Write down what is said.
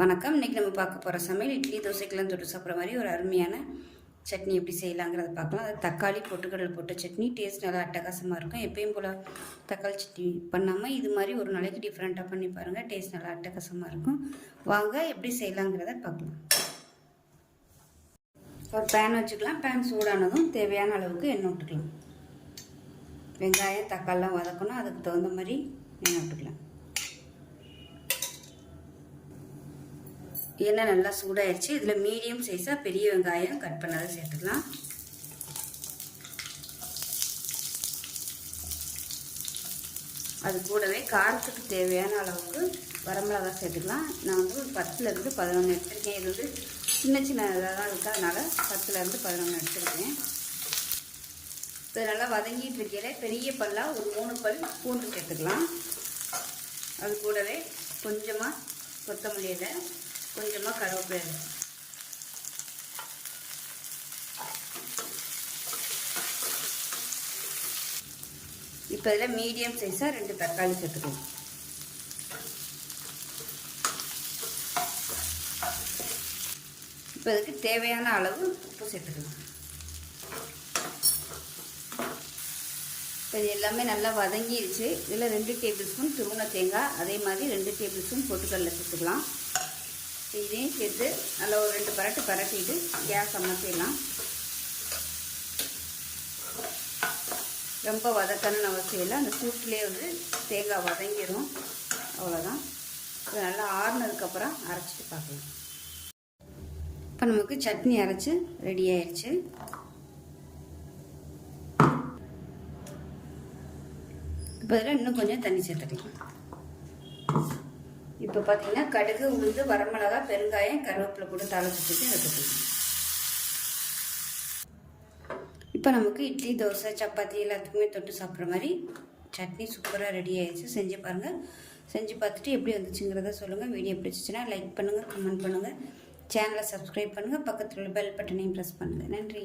வணக்கம். இன்றைக்கி நம்ம பார்க்க போகிற சமையல் இட்லி தோசைக்கெல்லாம் தொட்டு சாப்பிட்ற மாதிரி ஒரு அருமையான சட்னி எப்படி செய்யலாங்கிறத பார்க்கலாம். அது தக்காளி பொட்டுக்கடலை போட்ட சட்னி டேஸ்ட் நல்லா அட்டகாசமாக இருக்கும். எப்பயும் போல் தக்காளி சட்னி பண்ணாமல் இது மாதிரி ஒரு நாளைக்கு டிஃப்ரெண்ட்டாக பண்ணி பாருங்கள் டேஸ்ட் நல்லா அட்டகாசமாக இருக்கும். வாங்க எப்படி செய்யலாங்கிறத பார்க்கலாம். ஒரு பேன் வச்சுக்கலாம். பேன் சூடானதும் தேவையான அளவுக்கு எண்ணெய் விட்டுக்கலாம். வெங்காயம் தக்காளிலாம் வதக்கணும். அதுக்கு தகுந்த மாதிரி எண்ணெய் விட்டுக்கலாம். எண்ணெய் நல்லா சூடாயிடுச்சு இதில் மீடியம் சைஸாக பெரிய வெங்காயம் கட் பண்ணாத சேர்த்துக்கலாம். அது கூடவே காரத்துக்கு தேவையான அளவுக்கு வரமிளகா சேர்த்துக்கலாம். நான் வந்து ஒரு பத்துலேருந்து பதினொன்று எடுத்திருக்கேன். இது வந்து சின்ன சின்ன இதாக தான் இருக்குது அதனால் பத்துலேருந்து பதினொன்று எடுத்திருக்கேன். இப்போ நல்லா வதங்கிட்டு இருக்கையில பெரிய பல்லாக ஒரு மூணு பல் பூண்டு சேர்த்துக்கலாம். அது கூடவே கொஞ்சமாக கொத்தமல்லியில் கொஞ்சமாக கருவேப்பிலை. இப்போ இதில் மீடியம் சைஸாக ரெண்டு தக்காளி சேர்த்துக்கலாம் இப்போ இதுக்கு தேவையான அளவு உப்பு சேர்த்துக்கலாம். இப்போ இது எல்லாமே நல்லா வதங்கிடுச்சு இதில் ரெண்டு டேபிள் ஸ்பூன் துருவன தேங்காய் அதே மாதிரி ரெண்டு டேபிள் ஸ்பூன் பொட்டுக்கடலை சேர்த்துக்கலாம். இதையும் சேர்த்து நல்லா ஒரு ரெண்டு பரட்டு பரட்டிட்டு கேஸ் அமர்த்திடலாம் ரொம்ப வதக்கணும்னு அவசியம் இல்லை. அந்த சூட்டிலே வந்து தேங்காய் வதங்கிடும் அவ்வளோதான் இது நல்லா ஆறுனதுக்கப்புறம் அரைச்சிட்டு பார்க்கலாம். இப்போ நமக்கு சட்னி அரைச்சி ரெடி ஆயிடுச்சு இப்போ இதில் இன்னும் கொஞ்சம் தண்ணி சேர்த்துக்கலாம். இப்போ பார்த்தீங்கன்னா கடுகு உளுந்து வரமிளகா பெருங்காயம் கருவேப்பிலை போட்டு தாளிச்சுட்டு எடுத்துக்கலாம் இப்போ நமக்கு இட்லி தோசை சப்பாத்தி எல்லாத்துக்குமே தொட்டு சாப்பிட்ற மாதிரி சட்னி சூப்பராக ரெடி ஆயிடுச்சு. செஞ்சு பாருங்கள் செஞ்சு பார்த்துட்டு எப்படி வந்துச்சுங்கிறத சொல்லுங்கள் வீடியோ பிடிச்சிச்சின்னா லைக் பண்ணுங்கள் கமெண்ட் பண்ணுங்கள் சேனலை சப்ஸ்கிரைப் பண்ணுங்கள் பக்கத்தில் உள்ள பெல் பட்டனையும் ப்ரெஸ் பண்ணுங்கள் நன்றி.